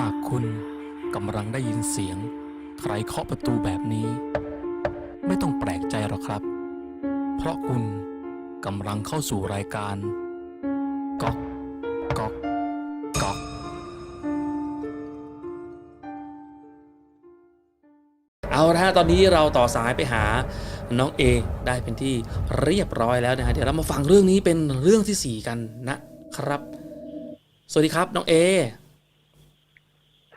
หากคุณกำลังได้ยินเสียง ใครเคาะประตูแบบนี้ ไม่ต้องแปลกใจหรอกครับ เพราะคุณกำลังเข้าสู่รายการก๊อกก๊อกก๊อกเอาละฮะตอนนี้เราต่อสายไปหาน้องเอได้เป็นที่เรียบร้อยแล้วนะฮะเดี๋ยวเรามาฟังเรื่องนี้เป็นเรื่องที่สี่กันนะครับ สวัสดีครับน้องเอ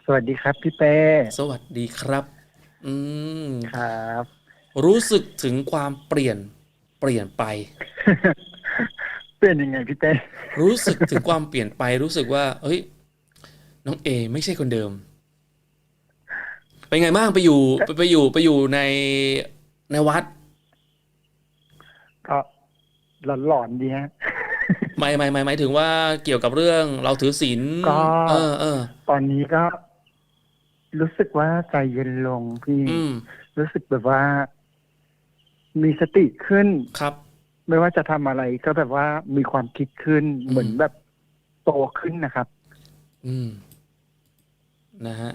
สวัสดีครับพี่เป้สวัสดีครับ อืมครับ รู้สึกถึงความเปลี่ยนเปลี่ยนไป เป็นยังไงพี่เป้รู้สึกถึงความเปลี่ยนไป รู้สึกว่า เฮ้ย น้องเอ ไม่ใช่คนเดิม เป็นไงบ้างไปอยู่ไปไปอยู่ไปอยู่ในในวัด ก็หลอนๆดีฮะไม่ไม่ไม่หมายถึงว่าเกี่ยวกับเรื่องเราถือศีลก็เออเออตอนนี้ก็ รู้สึกว่าใจเย็นลงพี่ อืม รู้สึกแบบว่า มีสติขึ้น ครับ ไม่ว่าจะทำอะไรก็แบบว่ามีความคิดขึ้น อืม เหมือนแบบโตขึ้นนะครับ อืม นะฮะ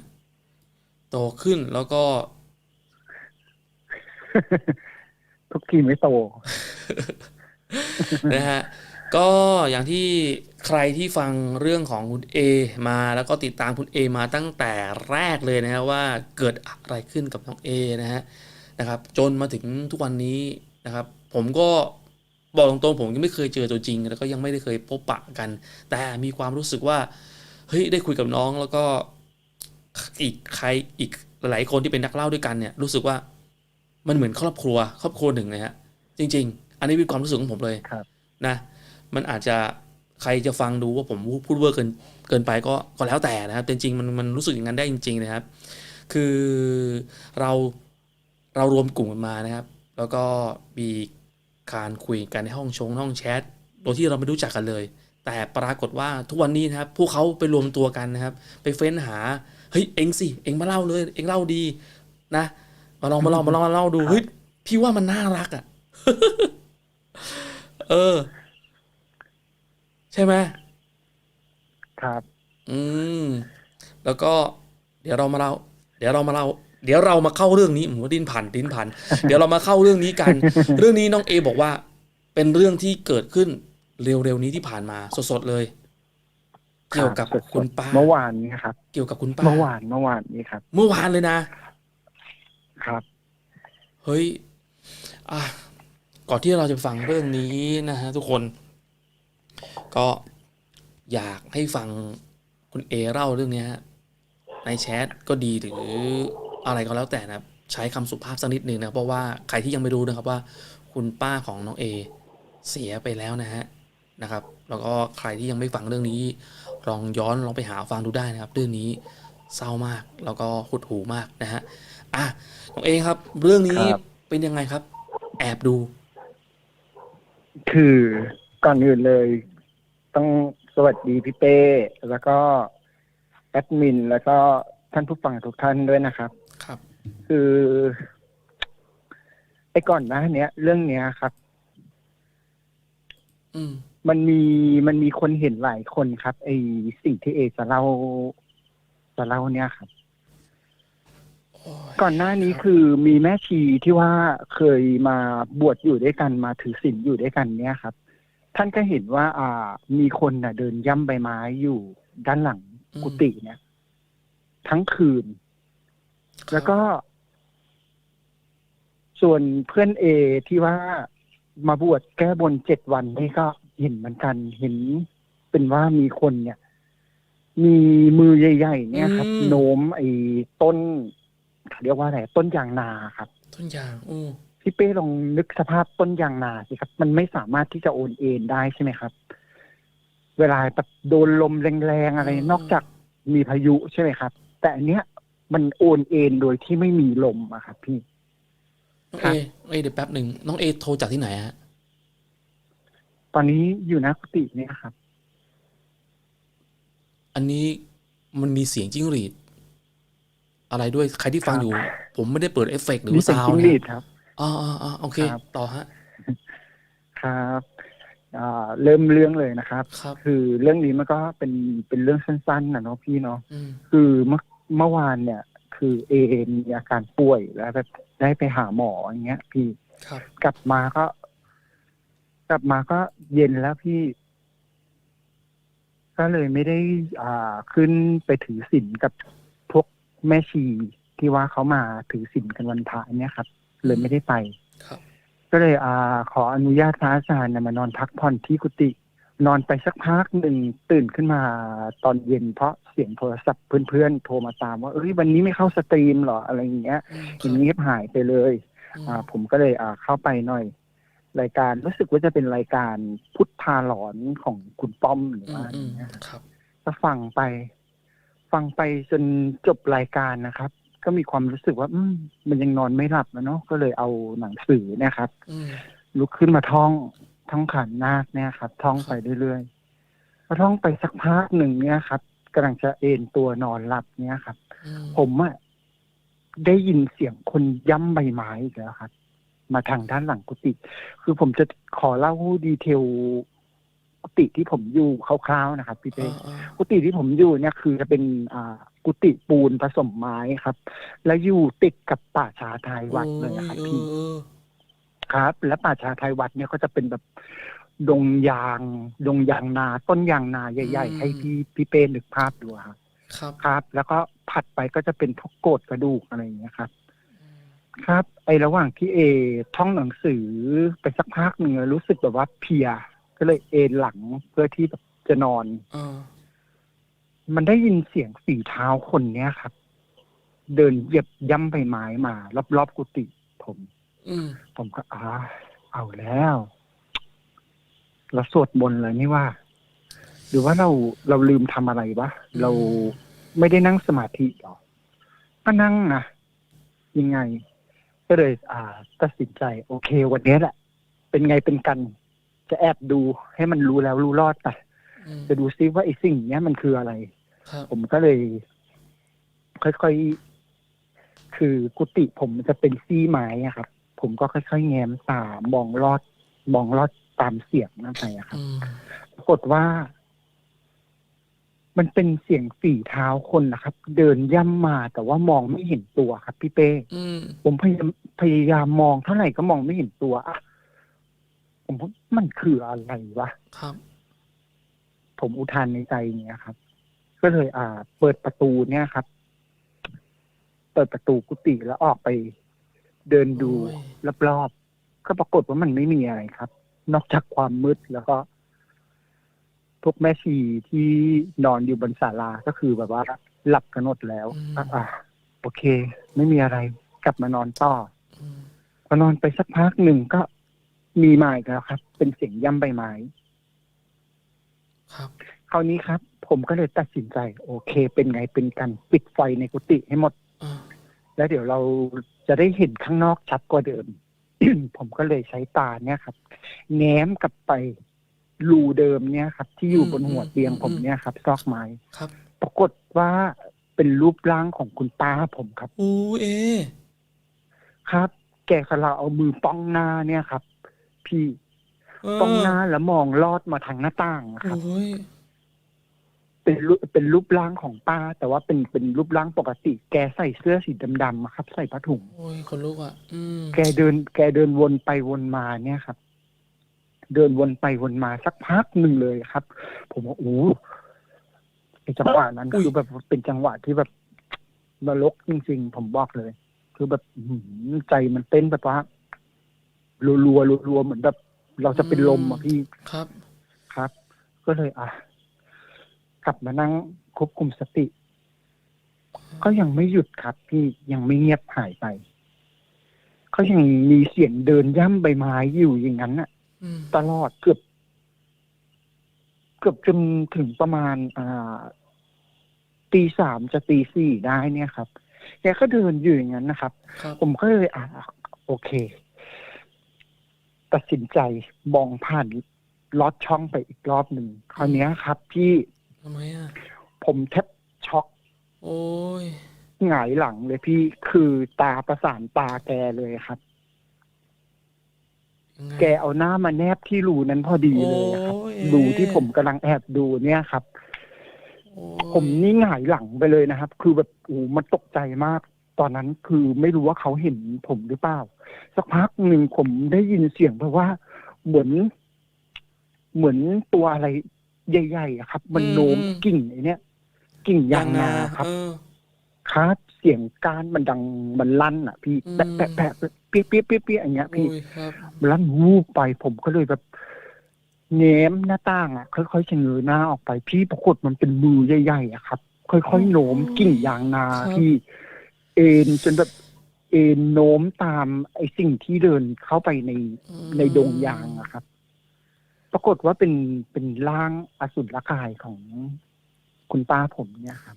โตขึ้นแล้วก็ ทุกทีไม่โต นะฮะ ก็อย่างที่ใครที่ฟังเรื่องของคุณเอมาแล้วก็ติดตามคุณเอมาตั้งแต่แรกเลยนะฮะว่าเกิดอะไรขึ้นกับน้องเอนะฮะนะครับ จนมาถึงทุกวันนี้นะครับ ผมก็บอกตรงๆผมยังไม่เคยเจอตัวจริง แล้วก็ยังไม่ได้เคยพบปะกัน แต่มีความรู้สึกว่าเฮ้ยได้คุยกับน้องแล้วก็อีกใครอีกหลายๆคนที่เป็นนักเล่าด้วยกันเนี่ยรู้สึกว่ามันเหมือนครอบครัว ครอบครัวหนึ่งเลยฮะจริง ๆ อันนี้เป็นความรู้สึกของผมเลยครับนะ มันอาจจะใครจะฟังดูว่าผมพูดเวอร์เกินเกินไปก็ก็แล้วแต่นะครับแต่จริงๆมันมันรู้สึกอย่างนั้นได้จริง ๆนะครับ คือเราเรารวมกลุ่มกันมานะครับ แล้วก็มีการคุยกันในห้องชงห้องแชทโดยที่เราไม่รู้จักกันเลย แต่ปรากฏว่าทุกวันนี้นะครับ พวกเขาไปรวมตัวกันนะครับ ไปเฟ้นหาเฮ้ยเอ็งสิเอ็งมาเล่าเลย เอ็งเล่าดีนะมาลองมาลองมาลองมาเล่าดูเฮ้ยพี่ว่ามันน่ารักอะ เออ ใช่ไหมครับ อืม แล้วก็เดี๋ยวเรามาเล่าเดี๋ยวเรามาเล่าเดี๋ยวเรามาเข้าเรื่องนี้หมูดิ้นพันดิ้นพัน เดี๋ยวเรามาเข้าเรื่องนี้กัน เรื่องนี้น้องเอบอกว่า เป็นเรื่องที่เกิดขึ้นเร็วๆนี้ที่ผ่านมาสดๆเลย เกี่ยวกับรับคุณป้าเมื่อวานนี้ครับ เกี่ยวกับคุณป้าเมื่อวานเมื่อวานนี้ครับ เมื่อวานเลยนะครับ เฮ้ย อะก่อนที่เราจะฟังเรื่องนี้นะฮะทุกคน ก็อยากให้ฟังคุณเอเล่าเรื่องเนี้ยในแชทก็ดีหรืออะไรก็แล้วแต่นะครับ ใช้คำสุภาพสักนิดหนึ่งนะครับเพราะว่าใครที่ยังไม่รู้นะครับว่าคุณป้าของน้องเอเสียไปแล้วนะฮะนะครับ แล้วก็ใครที่ยังไม่ฟังเรื่องนี้ ลองย้อนลองไปหาฟังดูได้นะครับเรื่องนี้เศร้ามากแล้วก็หดหูมากนะฮะอะน้องเอครับ เรื่องนี้ครับเป็นยังไงครับ แอบดู คือก่อนอื่นเลย ต้องสวัสดีพี่เป้ แล้วก็แอดมิน แล้วก็ท่านผู้ฟังทุกท่านด้วยนะครับ ครับ คือไอ้ก่อนหน้าเนี้ย เรื่องเนี้ยครับ อืม มันมีมันมีคนเห็นหลายคนครับ ไอ้สิ่งที่เอจะเล่าจะเล่าเนี่ยครับ โอ้ยก่อนหน้านี้คือมีแม่ชีที่ว่าเคยมาบวชอยู่ด้วยกันมาถือศีลอยู่ด้วยกันเนี่ยครับ ท่านก็เห็นว่า อ่า มีคนน่ะ เดินย่ำใบไม้อยู่ด้านหลังกุฏิเนี่ย ทั้งคืน แล้วก็ ส่วนเพื่อนเอที่ว่ามาบวชแก้บนเจ็ดวันนี่ก็เห็นเหมือนกันเห็นเป็นว่ามีคนเนี่ย มีมือใหญ่ๆเนี่ยครับอืมโน้มไอ้ต้นเขาเรียกว่าอะไรต้นยางนาครับ ต้นยางอู้ พี่เป้ลองนึกสภาพต้นยางนาสิครับ มันไม่สามารถที่จะโอนเอ็นได้ใช่ไหมครับ เวลาแบบโดนลมแรงๆอะไร นอกจากมีพายุใช่ไหมครับ แต่อันเนี้ยมันโอนเอ็นโดยที่ไม่มีลมอะครับพี่น้องครัเอบน้องเอเดี๋ยวแป๊บหนึ่งน้องเอโทรจากที่ไหนฮะตอนนี้อยู่หน้ากุฏิเนี่ยครับ อันนี้มันมีเสียงจิ้งหรีด อะไรด้วยใครที่ฟังครับอยู่ ผมไม่ได้เปิดเอฟเฟกต์หรือนี่ว่าเป็นซาวจิ้งน์หรีนะดครับ อ๋ออ๋ออ๋อโอเค ครับ ต่อฮะ ครับอ่าเริ่มเรื่องเลยนะครับ ครับ คือเรื่องนี้มันก็เป็นเป็นเรื่องสั้นๆนะเนาะพี่เนาะ อืม คือเมื่อเมื่อวานเนี่ย คือเอมีอาการป่วยแล้วแบบได้ไปหาหมออย่างเงี้ย พี่ครับ กลับมาก็ กลับมาก็เย็นแล้วพี่ ก็เลยไม่ได้ อ่าขึ้นไปถือศีลกับพวกแม่ชีที่ว่าเขามาถือศีลกันวันพระเนี่ยครับ เลยไม่ได้ไป ครับ ก็เลยอ่าขออนุญาตพระอาจารย์เนี่ยมานอนพักผ่อนที่กุฏินอนไปสักพักหนึ่งตื่นขึ้นมาตอนเย็นเพราะเสียงโทรศัพท์เพื่อนๆโทรมาตามว่าเอ้ยวันนี้ไม่เข้าสตรีมเหรออะไรอย่างเงี้ยอืมคทีรับนี้หายไปเลยอืมอ่า ผมก็เลยอ่าเข้าไปหน่อย รายการรู้สึกว่าจะเป็นรายการพุทธาหลอนของคุณป้อมหรืออืว่ามอะไรอืมเงี้ย ครับ ก็ฟังไป ฟังไปจนจบรายการนะครับ ก็มีความรู้สึกว่า อืมมันยังนอนไม่หลับนะเนาะก็เลยเอาหนังสือเนะครับ อืมลุกขึ้นมาท่องท่องขันนาคเนี่ยครับ ท่องไปเรื่อยๆพอท่องไปสักพักหนึ่งเนี่ยครับกำลังจะเอนตัวนอนหลับเนี่ยครับ อืมผมอะได้ยินเสียงคนย่ำใบไม้อีกแล้วครับ มาทางด้านหลังกุฏิคือผมจะขอเล่าดีเทลกุฏิที่ผมอยู่คร่าวๆนะครับพี่เป้อ่าอ่ากุฏิที่ผมอยู่เนี่ยคือจะเป็นอ่า กุฏิปูนผสมไม้ครับ แล้วอยู่ติดกับป่าช้าท้ายวัดเลยอะครับโอ้พี่เออครับ และป่าช้าไทยวัดเนี่ยก็จะเป็นแบบดงยางดงยางนา ต้นยางนาใหญ่ ๆ ให้พี่พี่เป้นึกภาพดูครับครับครับ แล้วก็ผัดไปก็จะเป็นพวกโกดกระดูกอะไรอย่างเงี้ยครับ ครับ ไอระหว่างที่เอท่องหนังสือไปสักพักหนึ่งรู้สึกแบบว่าเพลีย ก็เลยเอนหลังเพื่อที่แบบจะนอนอ่า มันได้ยินเสียงฝีเท้าคนเนี้ยครับ เดินเหยียบย่ำใบไม้มารอบๆกุฏิผมอืมผมก็อ่าเอาแล้วเราสวดมนต์เลยนี่ว่า หรือว่าเราเราลืมทำอะไรวะเราไม่ได้นั่งสมาธิหรอก็นั่งนะยังไง ก็เลย อ่า ตัดสินใจ โอเค วันนี้แหละ เป็นไงเป็นกัน จะแอบดูให้มันรู้แล้วรู้รอดไปอืม จะดูซิว่าไอ้สิ่งเนี้ยมันคืออะไรครับผมก็เลย ค่อยๆ คือกุฏิผมมันจะเป็นซี่ไม้อะครับ ผมก็ค่อยๆ แง้มตามองลอด มองลอดตามเสียงนั่นไปอะครับอืมปรากฏว่า มันเป็นเสียงฝีเท้าคนนะครับ เดินย่ำมาแต่ว่ามองไม่เห็นตัวครับ พี่เป้อืมผมพยายามพยายามมองเท่าไหร่ก็มองไม่เห็นตัวอะผมว่ามันคืออะไรวะครับ ผมอุทานในใจอย่างเงี้ยครับ ก็เลยอ่า เปิดประตูเนี่ยครับ เปิดประตูกุฏิแล้วออกไป เดินดูโอ้ยรอบๆก็ปรากฏว่ามันไม่มีอะไรครับ นอกจากความมืดแล้วก็พวกแม่ชีที่นอนอยู่บนศาลาก็คือแบบว่าหลับกันหมดแล้วอะอะโอเค ไม่มีอะไร กลับมานอนต่ออืมพอนอนไปสักพักหนึ่งก็มีมาอีกแล้วครับ เป็นเสียงย่ำใบไม้ ครับคราวนี้ครับ ผมก็เลยตัดสินใจ โอเค เป็นไงเป็นกันปิดไฟในกุฏิให้หมด อ่าแล้วเดี๋ยวเราจะได้เห็นข้างนอกชัดกว่าเดิม ผมก็เลยใช้ตาเนี่ยครับแง้มกลับไปรูเดิมเนี่ยครับ ที่อยู่บนหัวเตียงผมเนี่ยครับ ซอกไม้ ครับปรากฏว่าเป็นรูปร่างของคุณป้าผมครับ โอ้เอ ครับ แกกำลังเอามือป้องหน้าเนี่ยครับ พี่ เออป้องหน้าแล้วมองลอดมาทางหน้าต่างอะครับโอ้ยเป็นรูปเป็นรูปร่างของป้า แต่ว่าเป็นเป็นรูปร่างปกติ แกใส่เสื้อสีดำๆอะครับ ใส่ผ้าถุงโอ้ยคนลุกอะอืมแกเดิน แกเดินวนไปวนมาเนี่ยครับ เดินวนไปวนมาสักพักหนึ่งเลยครับ ผมว่าโอ้ไอจังหวะนั้นคือแบบเป็นจังหวะที่แบบนรกจริงๆ ผมบอกเลย คือแบบอื้อหือใจมันเต้นแบบว่ารัวๆรัวๆเหมือนแบบ เราจะเป็นลมอะพี่ครับ ครับ ก็เลยอะกลับมานั่งควบคุมสติ ก็ยังไม่หยุดครับพี่ยังไม่เงียบหายไปเขายังมีเสียงเดินย่ำใบไม้อยู่อย่างนั้นน่ะอืมตลอดเกือบ เกือบจนถึงประมาณ อ่าตีสามจะตีสี่ได้เนี่ยครับแกก็เดินอยู่อย่างนั้นนะครับครับผมก็เลยอ่าโอเค ตัดสินใจมองผ่านลอดช่องไปอีกรอบหนึ่งคราวเนี้ยครับ พี่ทำไมอะ ผมแทบช็อกโอ้ย หงายหลังเลยพี่คือตาประสานตาแกเลยครับ ยังไง แกเอาหน้ามาแนบที่รูนั้นพอดีเลยอะครับโอ้ย รูที่ผมกำลังแอบดูเนี่ยครับ โอ้ยผมนี่หงายหลังไปเลยนะครับ คือแบบโอ้โหมันตกใจมาก ตอนนั้นคือไม่รู้ว่าเขาเห็นผมหรือเปล่า สักพักหนึ่งผมได้ยินเสียงแบบว่า เหมือน เหมือนตัวอะไรใหญ่ๆอะครับ มันโน้มกิ่งไอเนี้ยกิ่งยางนาครับเออครับเสียงการมันดังมันลั่นอะ พี่อืมแปะแปะแปะเปี้ยเปี้ยเปี้ยเปี้ยอย่างเงี้ยพี่โอ้ยครับลั่นวูบไปผมก็เลยแบบแง้มหน้าต่างอะ ค่อยๆชะเงอหน้าออกไปพี่ปรากฏมันเป็นมือใหญ่ๆอะครับ ค่อยๆโน้มกิ่งยางนาครับพี่ เอ็นจนแบบเอ็นโน้มตามไอ้สิ่งที่เดินเข้าไปในอืม ในดงยางอะครับ ปรากฏว่าเป็นเป็นร่างอสุรกายของคุณป้าผมเนี่ยครับ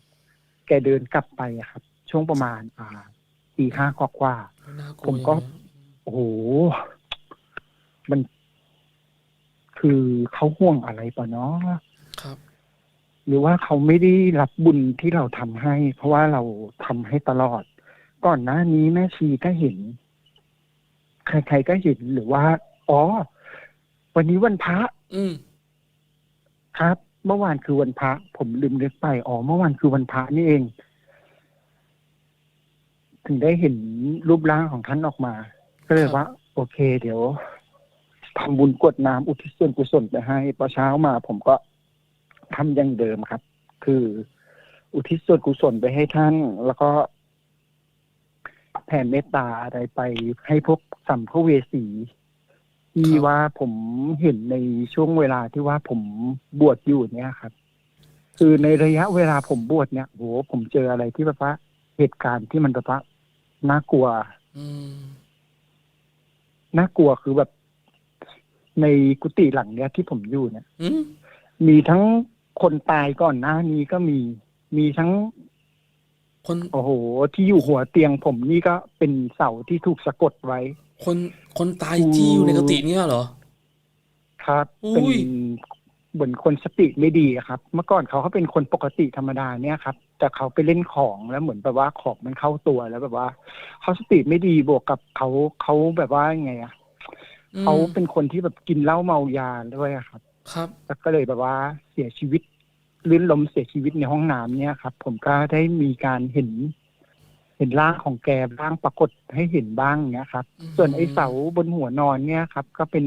แกเดินกลับไปอะครับ ช่วงประมาณ อ่าตีห้ากว่าๆน่ากลัวผมก็ อย่างเงี้ยโอ้โห มัน คือเขาห่วงอะไรปะเนาะครับ หรือว่าเขาไม่ได้รับบุญที่เราทำให้ เพราะว่าเราทำให้ตลอด ก่อนหน้านี้แม่ชีก็เห็น ใครๆก็เห็นหรือว่า อ๋อ วันนี้วันพระ อืมครับ เมื่อวานคือวันพระ ผมลืมนึกไปอ๋อเมื่อวานคือวันพระนี่เอง ถึงได้เห็นรูปร่างของท่านออกมา ก็เลยว่า โอเค เดี๋ยวทำบุญกรวดน้ำอุทิศส่วนกุศลไปให้พอเช้ามา ผมก็ ทำอย่างเดิมครับ คือ อุทิศส่วนกุศลไปให้ท่าน แล้วก็แผ่เมตตาอะไรไปให้พวกสัมภเวสีที่ครับว่าผมเห็นในช่วงเวลาที่ว่าผมบวชอยู่เนี่ยครับ คือในระยะเวลาผมบวชเนี่ยโหผมเจออะไรที่แบบว่าเหตุการณ์ที่มันแบบว่าน่ากลัวอืมน่ากลัวคือแบบในกุฏิหลังเนี้ยที่ผมอยู่เนี่ยอืมมีทั้ง คนตายก่อนหน้านี้ก็มี มีทั้ง คนโอ้โห ที่อยู่หัวเตียงผมนี่ก็เป็นเสาที่ถูกสะกดไว้ คนคนตายที่อยู่ในกติเนี่ยเหรอ ครับอุ้เป็นยเหมือนคนสติไม่ดีอะครับ เมื่อก่อนเขาเขาเป็นคนปกติธรรมดาเนี่ยครับ แต่เขาไปเล่นของแล้วเหมือนแบบว่าของมันเข้าตัวแล้วแบบว่าเขาสติไม่ดีบวกกับเขาเขาแบบว่าไงอะอืมเขาเป็นคนที่แบบกินเหล้าเมายาด้วยอะครับ ครับแล้วก็เลยแบบว่าเสียชีวิตลื่นล้มเสียชีวิตในห้องน้ำเนี่ยครับ ผมก็ได้มีการเห็น เห็นร่างของแกร่างปรากฏให้เห็นบ้างเนี้ยครับอืมส่วนไอ้เสาบนหัวนอนเนี่ยครับ ก็เป็น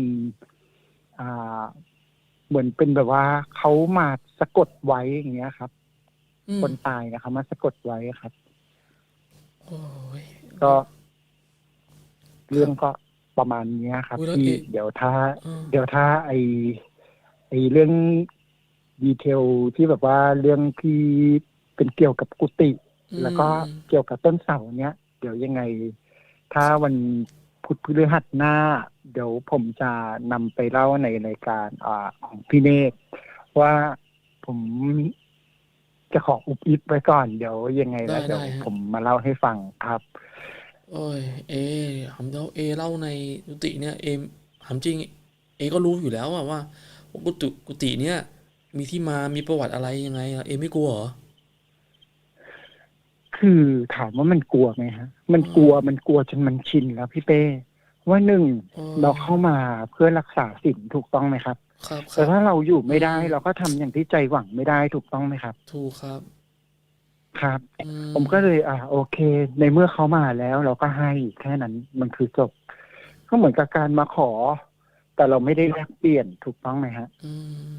อ่าเหมือนเป็นแบบว่าเขามาสะกดไว้อย่างเงี้ยครับ อืมคนตายนะครับมาสะกดไว้ครับ โอ้ย ก็เรื่องก็ประมาณเนี้ยครับอุ๊ยแล้วที่เอ๊ะเดี๋ยวถ้า เออเดี๋ยวถ้าไอ ไอเรื่องดีเทลที่แบบว่าเรื่องที่เป็นเกี่ยวกับกุฏิแล้วก็เกี่ยวกับต้นเสาเนี้ยเดี๋ยวยังไง ถ้าวันพุธพฤหัสหน้า เดี๋ยวผมจะนำไปเล่าในรายการอ่าของพี่เนกว่าผมจะขออุบอิบไว้ก่อน เดี๋ยวยังไงแล้วเดี๋ยวผมมาเล่าให้ฟังครับ โอ้ย เอถามแล้วเอเล่าในกุฏิเนี่ยเอถามจริง เอก็รู้อยู่แล้วอะว่าว่า กุฏิกุฏิเนี่ย มีที่มามีประวัติอะไรยังไงอะเอไม่กลัวเหรอคือถามว่ามันกลัวไหมฮะ มันกลัวมันกลัวจนมันชินแล้วพี่เป้ ว่าหนึ่งอ๋อเราเข้ามาเพื่อรักษาศีลถูกต้องไหมครับ ครับคแต่รับถ้าเราอยู่ไม่ได้อืมเราก็ทำอย่างที่ใจหวังไม่ได้ถูกต้องไหมครับ ถูกครับ ครับอืผมก็เลย อ่า โอเค ในเมื่อเขามาแล้ว เราก็ให้แค่นั้นมันคือจบก็เหมือนกับการมาขอ แต่เราไม่ได้แลกเปลี่ยนถูกต้องไหมฮะอืม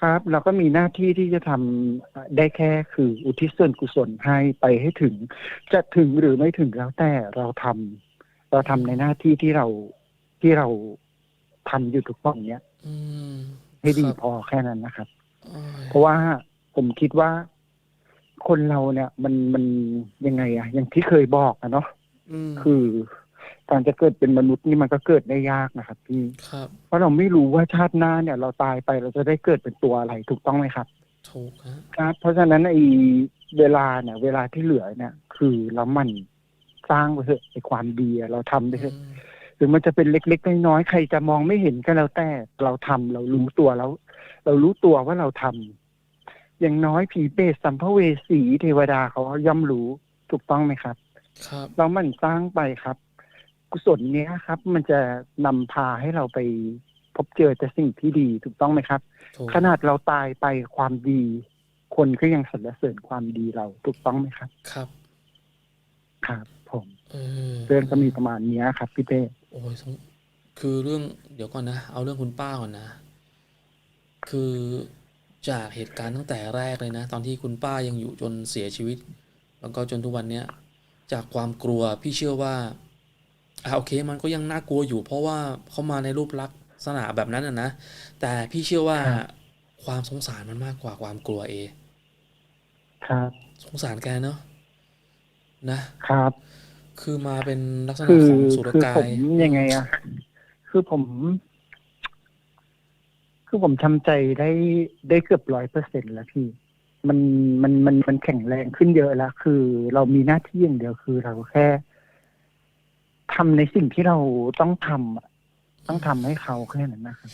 ครับ เราก็มีหน้าที่ที่จะทำได้แค่คืออุทิศส่วนกุศลให้ไปให้ถึง จะถึงหรือไม่ถึงแล้วแต่เราทำเราทำในหน้าที่ที่เราที่เราทำอยู่ทุกตอนเนี้ยอืมให้ดีครับพอแค่นั้นนะครับโอ้ยเพราะว่าผมคิดว่าคนเราเนี่ย มันมันยังไงอะอย่างที่เคยบอกอะเนาะอืมคือ การจะเกิดเป็นมนุษย์นี่มันก็เกิดได้ยากนะครับพี่ครับ เพราะเราไม่รู้ว่าชาติหน้าเนี่ย เราตายไปเราจะได้เกิดเป็นตัวอะไรถูกต้องไหมครับ ถูกฮะครับ เพราะฉะนั้นไอ้เวลาเนี่ย เวลาที่เหลือเนี่ย คือเรามันสร้างไปเถอะไอ้ความดีอะเราทำไปเถอะอืมถึงมันจะเป็นเล็กๆน้อยๆใครจะมองไม่เห็นก็แล้วแต่เราทำเรารู้ตัวแล้ว เรารู้ตัวว่าเราทำอย่างน้อยผีเปรตสัมภเวสีเทวดาเขาย่อมรู้ถูกต้องไหมครับ ครับ เราหมันสร้างไปครับ กุศลเนี้ยครับ มันจะนำพาให้เราไปพบเจอแต่สิ่งที่ดีถูกต้องไหมครับถูกขนาดเราตายไปความดี คนก็ยังสรรเสริญความดีเราถูกต้องไหมครับ ครับ ครับผมเออเรื่องก็มีประมาณเนี้ยครับพี่เต้โอ้ยสงคือเรื่องเดี๋ยวก่อนนะ เอาเรื่องคุณป้าก่อนนะ คือจากเหตุการณ์ตั้งแต่แรกเลยนะ ตอนที่คุณป้ายังอยู่จนเสียชีวิต แล้วก็จนทุกวันเนี้ย จากความกลัวพี่เชื่อว่า อ่าโอเคมันก็ยังน่ากลัวอยู่ เพราะว่าเขามาในรูปลักษณะแบบนั้นนะนะแต่พี่เชื่อว่าครับความสงสารมันมากกว่าความกลัวเอ ครับสงสารแกเนาะนะ ครับ คือมาเป็นลักษณะคือของสุรคือกาผยมยังไงอะคือผม คือผมทำใจได้ได้เกือบร้อยเปอร์เซ็นแล้วพี่ มันมันมันมันแข็งแรงขึ้นเยอะแล้วคือเรามีหน้าที่อย่างเดียวคือเราแค่ ทำในสิ่งที่เราต้องทำอะต้องทำให้เขาแค่นั้นนะครับ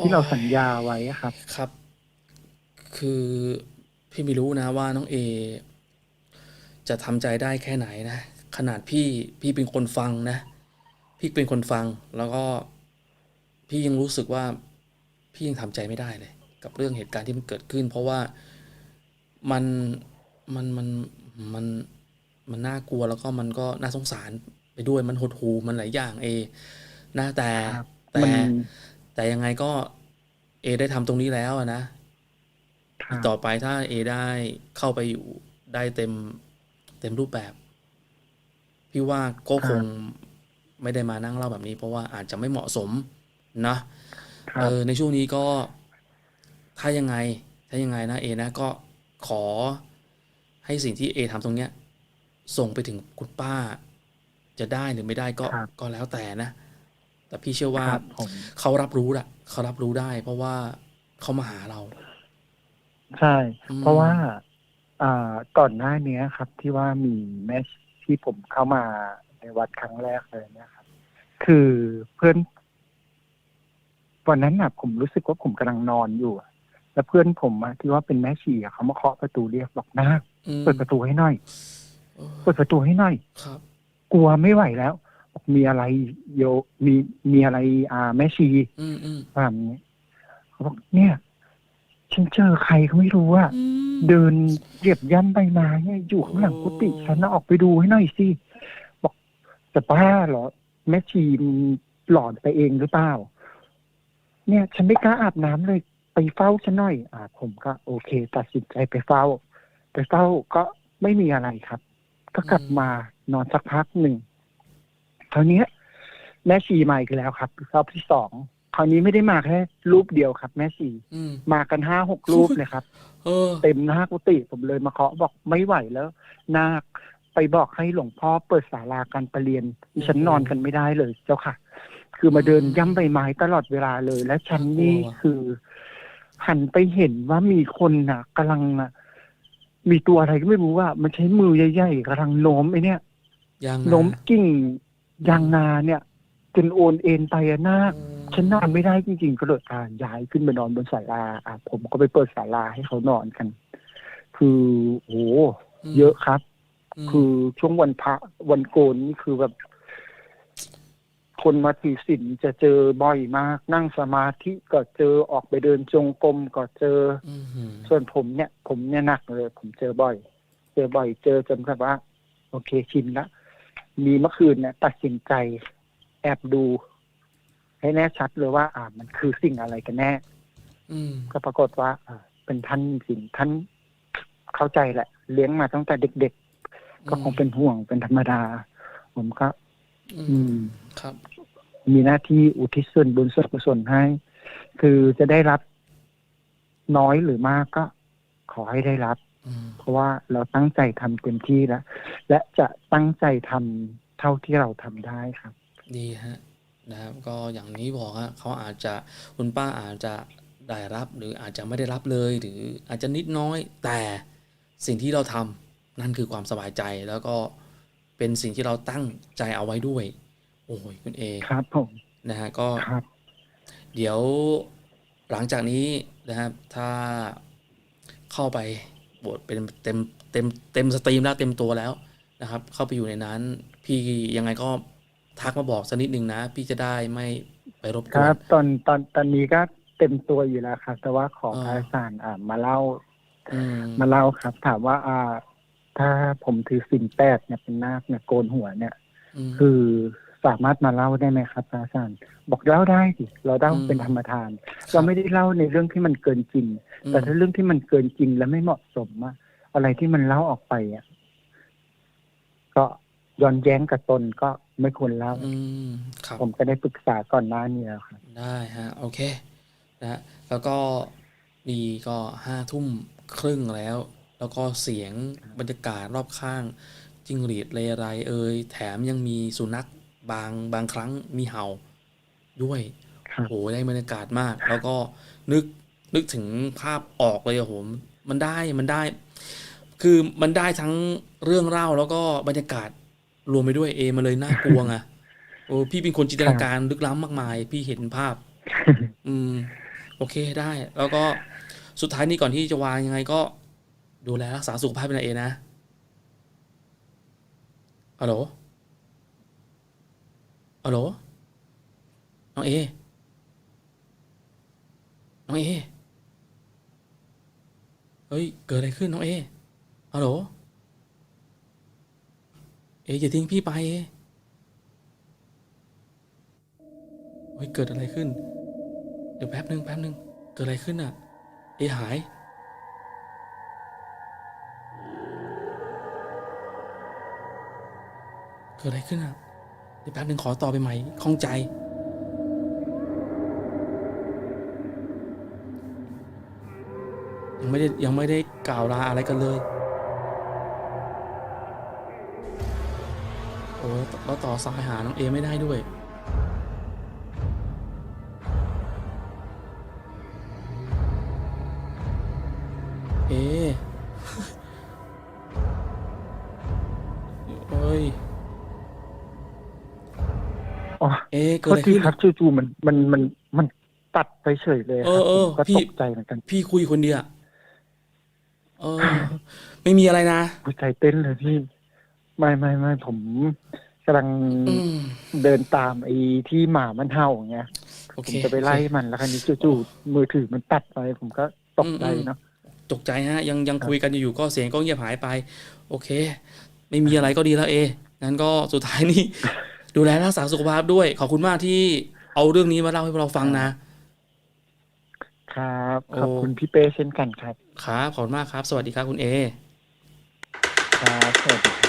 ที่เราสัญญาไว้อะครับ ครับ คือพี่ไม่รู้นะว่าน้องเอ จะทำใจได้แค่ไหนนะ ขนาดพี่พี่เป็นคนฟังนะ พี่เป็นคนฟังแล้วก็พี่ยังรู้สึกว่าพี่ยังทำใจไม่ได้เลย กับเรื่องเหตุการณ์ที่มันเกิดขึ้น เพราะว่ามันมันมันมัน มันน่ากลัวแล้วก็มันก็น่าสงสารไปด้วยมันหดหูมันหลายอย่างเอนะแต่ครับแต่มันแต่ยังไงก็ เอ ได้ทำตรงนี้แล้วอะนะครับต่อไปถ้าเอได้เข้าไปอยู่ได้เต็มเต็มรูปแบบ พี่ว่าก็คงไม่ได้มานั่งเล่าแบบนี้ เพราะว่าอาจจะไม่เหมาะสมนะครัเอบอในช่วงนี้ก็ถ้ายังไง ถ้ายังไงนะเอนะก็ขอให้สิ่งที่เอทำตรงเนี้ย ส่งไปถึงคุณป้า จะได้หรือไม่ได้ก็ครับก็แล้วแต่นะ แต่พี่เชื่อว่าครับผมเขารับรู้แหละเขารับรู้ได้ เพราะว่าเขามาหาเรา ใช่อืมเพราะว่าอ่าก่อนหน้าเนี้ยครับ ที่ว่ามีแม่ที่ผมเข้ามาในวัดครั้งแรกเลยเนี่ยครับ คือเพื่อนวันนั้นน่ะ ผมรู้สึกว่าผมกำลังนอนอยู่อะแล้วเพื่อนผมอะที่ว่าเป็นแม่ชีอะเขามาเคาะประตูเรียกบอกนาคอืมเปิดประตูให้หน่อย เออเปิดประตูให้หน่อยครับ กลัวไม่ไหวแล้วบอกมีอะไรโยมีมีอะไร อ่า แม่ชีอืมอืมแบบนี้เขาบอกเนี่ยฉันเจอใครก็ไม่รู้อะอืมเดินเหยียบย่ำใบไม้เนี่ยอยู่ข้างหลังกุฏิฉันนะออกไปดูให้หน่อยสิบอกแต่ป้าเหรอ แม่ชีมนหลอนไปเองหรือเปล่า เนี่ย ฉันไม่กล้าอาบน้ำเลย ไปเฝ้าฉันหน่อย อ่า ผมก็ โอเค ตัดสินใจไปเฝ้า ไปเฝ้าก็ไม่มีอะไรครับ ก็กลับมานอนสักพักหนึ่งคราวเนี้ยแม่ชีมาอีกแล้วครับรอบที่สองคราวนี้ไม่ได้มาแค่รูปเดียวครับ แม่ชีอืมมากันห้าหกรูปเลยครับเออเต็มหน้ากุฏิผมเลยมาเคาะบอกไม่ไหวแล้วนาคไปบอกให้หลวงพ่อเปิดศาลาการประเรียนดิฉันนอนกันไม่ได้เลย เจ้าค่ะ คือมาเดินย่ำใบไม้ตลอดเวลาเลย และฉันนี่คือหันไปเห็นว่ามีคนน่ะกำลังน่ะ มีตัวอะไรก็ไม่รู้ว่า มันใช้มือใหญ่ๆกำลังโน้มไอ้เนี่ยยังโน้มกิ่งยางนาเนี่ยจนโอนเอ็นไปอะนาคฉันนอนไม่ได้จริงๆก็เลยอ่าย้ายขึ้นไปนอนบนศาลาอะผมก็ไปเปิดศาลาให้เขานอนกัน คือโหเยอะครับมคือช่วงวันพระวันโกนนี่คือแบบ คนมาถือศีลจะเจอบ่อยมาก นั่งสมาธิก็เจอออกไปเดินจงกรมก็เจออืมหืมส่วนผมเนี่ย ผมเนี่ยหนักเลย ผมเจอบ่อย เจอบ่อยเจอจนแบบว่า โอเคชินละมีเมื่อคืนเนี่ยตัดสินใจ แอบดู ให้แน่ชัดเลยว่า อ่า มันคือสิ่งอะไรกันแน่อืมก็ปรากฏว่าอ่าเป็นท่านจริงท่านเข้าใจแหละ เลี้ยงมาตั้งแต่เด็ก ๆ ก็คงเป็นห่วงเป็นธรรมดา ผมก็อือืมมครับ มีหน้าที่อุทิศส่วนบุญส่วนกุศลให้ คือจะได้รับน้อยหรือมากก็ขอให้ได้รับอืมเพราะว่าเราตั้งใจทำเต็มที่แล้ว และจะตั้งใจทำเท่าที่เราทำได้ครับ ดีฮะนะครับก็อย่างนี้บอกฮะเขาอาจจะคุณป้าอาจจะได้รับหรืออาจจะไม่ได้รับเลย หรืออาจจะนิดน้อย แต่สิ่งที่เราทำนั่นคือความสบายใจแล้วก็เป็นสิ่งที่เราตั้งใจเอาไว้ด้วย โอ้ยคุณเอ ครับผม นะฮะ ก็ ครับ เดี๋ยวหลังจากนี้นะครับ ถ้าเข้าไปบทเป็นเต็มเต็มเต็มสตรีมแล้วเต็มตัวแล้วนะครับ เข้าไปอยู่ในนั้น พี่ยังไงก็ทักมาบอกสักนิดนึงนะ พี่จะได้ไม่ไปรบกควน รับ ตอนตอนตอนนี้ก็เต็มตัวอยู่แล้วครับ แต่ว่าขออ่าพระอาจารย์อ่ามาเล่า อืมมาเล่าครับ ถามว่าอ่า ถ้าผมถือสินแปดเนี่ยเป็นนาคเนี่ยโกนหัวเนี่ยมคือ สามารถมาเล่าได้ไหมครับพระอาจารย์บอกเล่าได้สิเราเล่าอืมเป็นธรรมทานครับเราไม่ได้เล่าในเรื่องที่มันเกินจริงอืมแต่ถ้าเรื่องที่มันเกินจริงและไม่เหมาะสมอะอะไรที่มันเล่าออกไปอะก็ย้อนแย้งกับตนก็ไม่ควรเล่าอืมครับผมก็ได้ปรึกษาก่อนหน้านี้แล้วครับได้ฮะ โอเคนะฮะแล้วก็นี่ก็ห้าทุ่มครึ่งแล้ว แล้วก็เสียงบรรยากาศรอบข้าง จิ้งหรีดเรไรเอ่ยแถมยังมีสุนัข บางบางครั้งมีเห่าด้วยครับโหได้บรรยากาศมาก แล้วก็นึกนึกถึงภาพออกเลยอะโหมันได้มันได้ คือมันได้ทั้งเรื่องเล่าแล้วก็บรรยากาศรวมไปด้วยเอมันเลยน่ากลัวไงโอ้พี่เป็นคนจินตนาการลึกล้ำมากมาย พี่เห็นภาพ อืม โอเคได้ แล้วก็สุดท้ายนี้ก่อนที่จะวางยังไงก็ ดูแลรักษาสุขภาพเป็นเอนะฮัลโหล ฮัลโหลน้องเอ น้องเอ เฮ้ย เกิดอะไรขึ้นน้องเอ ฮัลโหล เออย่าทิ้งพี่ไปเอเฮ้ย เกิดอะไรขึ้น เดี๋ยวแป๊บหนึ่งแป๊บหนึ่งเกิดอะไรขึ้นอะ เอหาย เกิดอะไรขึ้นอะ เดี๋ยวแป๊บหนึ่งขอต่อไปใหม่ข้องใจ ยังไม่ได้ยังไม่ได้กล่าวลาอะไรกันเลยโอ้ยแล้วต่อสายหาน้องเอไม่ได้ด้วย เอโทเกิดษอะไรทีขึ้นครับจู่ๆมันมันมันมันตัดไปเฉยเลยคเอรัอบเออผมก็พี่ตกใจเหมือนกัน พี่คุยคนเดียวอะเออ ไม่มีอะไรนะหัวใจเต้นเลยพี่ไม่ไม่ไม่ผมกำลังอืมเดินตามไอ้ที่หมามันเห่าอย่างเงี้ยโอผเคมจะไปไล่โอเคมันแล้วคราวนี้จู่ๆมือถือมันตัดไป ผมก็ตกใจอืมอืมเนาะตกใจฮะยังยังครับคุยกันอยู่ๆก็เสียงก็เงียบหายไป โอเค ไม่มีอะไรก็ดีแล้วเองั้นก็สุดท้ายนี้ ดูแลรักษาสุขภาพด้วย ขอบคุณมากที่เอาเรื่องนี้มาเล่าให้พวกเราฟังนะ ครับโอ้ขอบคุณพี่เป้เช่นกันครับ ครับ ขอบคุณมากครับ สวัสดีครับคุณเอ ครับ สวัสดี